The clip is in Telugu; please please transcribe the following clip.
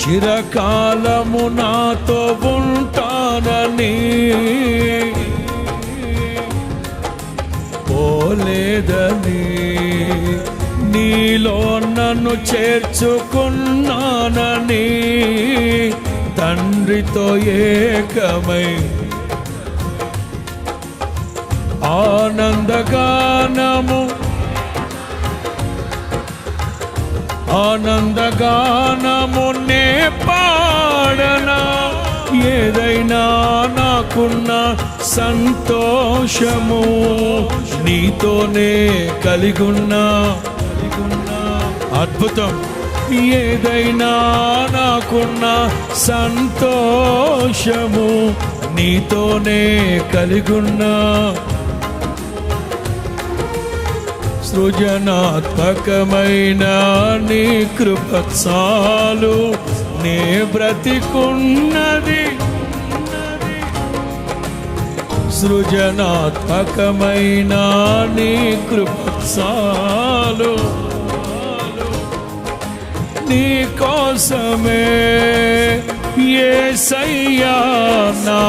చిరకాలము నాతో ఉంటానని. పోలేదని నీలో నన్ను చేర్చుకున్నానని. తండ్రితో ఏకమై ఆనందగానము ఆనందగానము నే పాడనా? ఏదైనా నాకున్న సంతోషము నీతోనే కలిగున్నా. అద్భుతం. ఏదైనా నాకున్న సంతోషము నీతోనే కలిగున్నా. సృజనాత్మకమైన నీ కృప చాలు. నే బ్రతికున్నది సృజనాత్మకమైన నీ కృప చాలు. నీ కోసమే ఏ సయ్యా నా